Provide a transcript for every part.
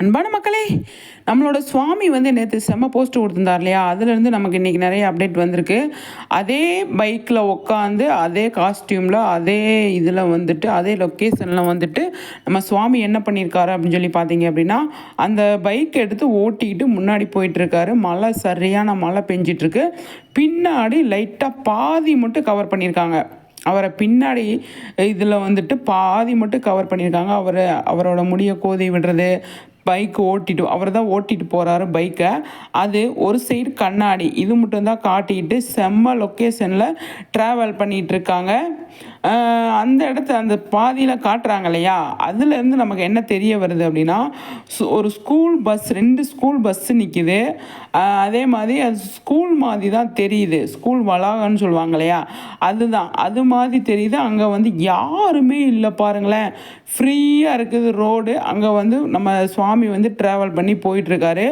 அன்பான மக்களே நம்மளோட சுவாமி வந்து நேற்று செம்ம போஸ்ட் கொடுத்துருந்தார் இல்லையா? அதுலேருந்து நமக்கு இன்றைக்கி நிறைய அப்டேட் வந்திருக்கு. அதே பைக்கில் உட்காந்து அதே காஸ்டியூமில் அதே இதில் வந்துட்டு அதே லொக்கேஷனில் வந்துட்டு நம்ம சுவாமி என்ன பண்ணியிருக்காரு அப்படின்னு சொல்லி பார்த்தீங்க அப்படின்னா அந்த பைக் எடுத்து ஓட்டிக்கிட்டு முன்னாடி போயிட்டுருக்காரு. மழை சரியான மழை பெஞ்சிட்ருக்கு பின்னாடி லைட்டாக பாதி மட்டும் கவர் பண்ணியிருக்காங்க அவரை பின்னாடி இதில் வந்துட்டு பாதி மட்டும் கவர் பண்ணியிருக்காங்க அவர் அவரோட முடியை கோதி விடுறது பைக் ஓட்டிட்டு அவர் தான் ஓட்டிட்டு போகிறாரு பைக்கை அது ஒரு சைடு கண்ணாடி. இது மட்டும்தான் காட்டிக்கிட்டு செம்ம லொக்கேஷனில் ட்ராவல் பண்ணிகிட்ருக்காங்க அந்த இடத்த அந்த பாதியில் காட்டுறாங்க இல்லையா? அதுலேருந்து நமக்கு என்ன தெரிய வருது அப்படின்னா ஒரு ஸ்கூல் பஸ் ரெண்டு ஸ்கூல் பஸ்ஸு நிற்கிது அதே மாதிரி அது ஸ்கூல் மாதிரி தான் தெரியுது. ஸ்கூல் வளாகம்னு சொல்லுவாங்க இல்லையா? அதுதான். அது மாதிரி தெரியுது. அங்கே வந்து யாருமே இல்லை பாருங்களேன். ஃப்ரீயாக இருக்குது ரோடு அங்கே வந்து நம்ம சுவாமி வந்து ட்ராவல் பண்ணி போயிட்டுருக்காரு.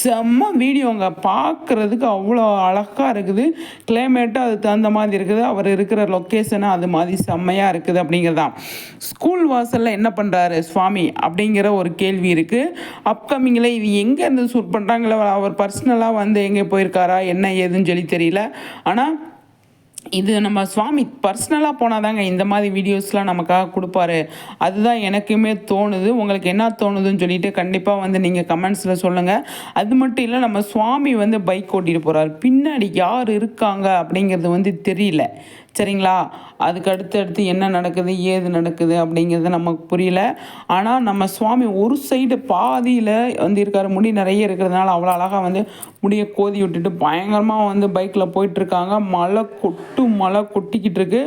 செம்ம வீடியோ அங்கே பார்க்குறதுக்கு அவ்வளோ அழகாக இருக்குது. கிளைமேட்டும் அதுக்கு தகுந்த மாதிரி இருக்குது. அவர் இருக்கிற லொக்கேஷனை அது மாதிரி செம்மையாக இருக்குது அப்படிங்கிறதான். ஸ்கூல் வாசலில் என்ன பண்ணுறாரு சுவாமி அப்படிங்கிற ஒரு கேள்வி இருக்குது அப்கமிங்கில் இது எங்கே இருந்து ஷூட் பண்ணுறாங்களோ அவர் பர்சனலாக வந்து எங்கே போயிருக்காரா என்ன ஏதுன்னு சொல்லி தெரியல. ஆனால் இது நம்ம சுவாமி பர்சனலாக போனால் தாங்க இந்த மாதிரி வீடியோஸ்லாம் நமக்காக கொடுப்பாரு. அதுதான் எனக்குமே தோணுது. உங்களுக்கு என்ன தோணுதுன்னு சொல்லிட்டு கண்டிப்பாக வந்து நீங்கள் கமெண்ட்ஸில் சொல்லுங்கள் அது மட்டும் இல்லை நம்ம சுவாமி வந்து பைக் ஓட்டிகிட்டு போகிறார் பின்னாடி யார் இருக்காங்க அப்படிங்கிறது வந்து தெரியல. சரிங்களா? அதுக்கு அடுத்து அடுத்து என்ன நடக்குது ஏது நடக்குது அப்படிங்கிறது நமக்கு புரியல. ஆனால் நம்ம சுவாமி ஒரு சைடு பாதியில் வந்து இருக்கார் முடி நிறைய இருக்கிறதுனால அவ்வளோ அழகாக வந்து முடியை கோதி விட்டுட்டு பயங்கரமாக வந்து பைக்கில் போயிட்டுருக்காங்க. மழை கொட்டு மழை கொட்டிக்கிட்டு இருக்கு.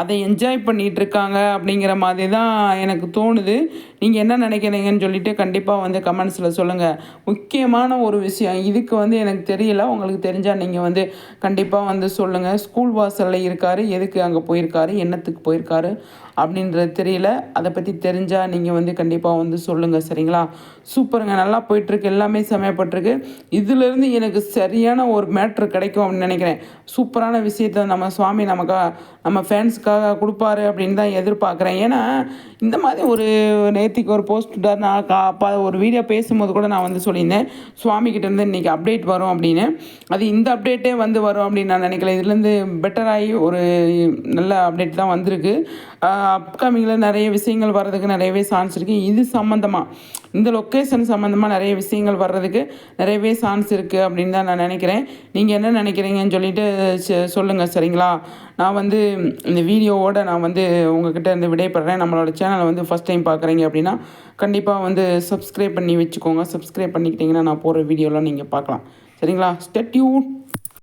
அதை என்ஜாய் பண்ணிகிட்டு இருக்காங்க அப்படிங்கிற மாதிரி தான் எனக்கு தோணுது. நீங்கள் என்ன நினைக்கிறீங்கன்னு சொல்லிட்டு கண்டிப்பாக வந்து கமெண்ட்ஸில் சொல்லுங்கள் முக்கியமான ஒரு விஷயம் இதுக்கு வந்து எனக்கு தெரியல. உங்களுக்கு தெரிஞ்சால் நீங்கள் வந்து கண்டிப்பாக வந்து சொல்லுங்கள் ஸ்கூல் வாசலில் இருக்கார். எதுக்கு அங்கே போயிருக்காரு? என்னத்துக்கு போயிருக்காரு? அப்படின்றது தெரியல. அதை பற்றி தெரிஞ்சால் நீங்கள் வந்து கண்டிப்பாக வந்து சொல்லுங்கள் சரிங்களா? சூப்பருங்க. நல்லா போயிட்டுருக்கு. எல்லாமே சமயப்பட்டிருக்கு. இதுலேருந்து எனக்கு சரியான ஒரு மேட்ரு கிடைக்கும் அப்படின்னு நினைக்கிறேன். சூப்பரான விஷயத்த நம்ம சுவாமி நமக்காக நம்ம ஃபேன்ஸுக்காக கொடுப்பாரு அப்படின்னு தான் எதிர்பார்க்குறேன். ஏன்னா இந்த மாதிரி ஒரு நேற்றுக்கு ஒரு போஸ்ட் நான் அப்போ ஒரு வீடியோ பேசும்போது கூட நான் வந்து சொல்லியிருந்தேன். சுவாமி கிட்டேருந்து இன்றைக்கி அப்டேட் வரும் அப்படின்னு. அது இந்த அப்டேட்டே வந்து வரும் அப்படின்னு நான் நினைக்கல. இதுலேருந்து பெட்டராகி ஒரு நல்ல அப்டேட் தான் வந்திருக்கு. அப்கமிங்கில் நிறைய விஷயங்கள் வர்றதுக்கு நிறையவே சான்ஸ் இருக்குது இது சம்மந்தமாக இந்த லொக்கேஷன் சம்மந்தமாக நிறைய விஷயங்கள் வர்றதுக்கு நிறையவே சான்ஸ் இருக்குது அப்படின்னு தான் நான் நினைக்கிறேன். நீங்கள் என்ன நினைக்கிறீங்கன்னு சொல்லிட்டு சொல்லுங்கள் சரிங்களா? நான் வந்து இந்த வீடியோவோடு நான் வந்து உங்ககிட்ட இருந்து விடைபடுறேன் நம்மளோட சேனலை வந்து ஃபஸ்ட் டைம் பார்க்குறீங்க அப்படின்னா கண்டிப்பாக வந்து சப்ஸ்கிரைப் பண்ணி வச்சுக்கோங்க. சப்ஸ்கிரைப் பண்ணிக்கிட்டிங்கன்னா நான் போகிற வீடியோலாம் நீங்கள் பார்க்கலாம். சரிங்களா? ஸ்டெட்யூட்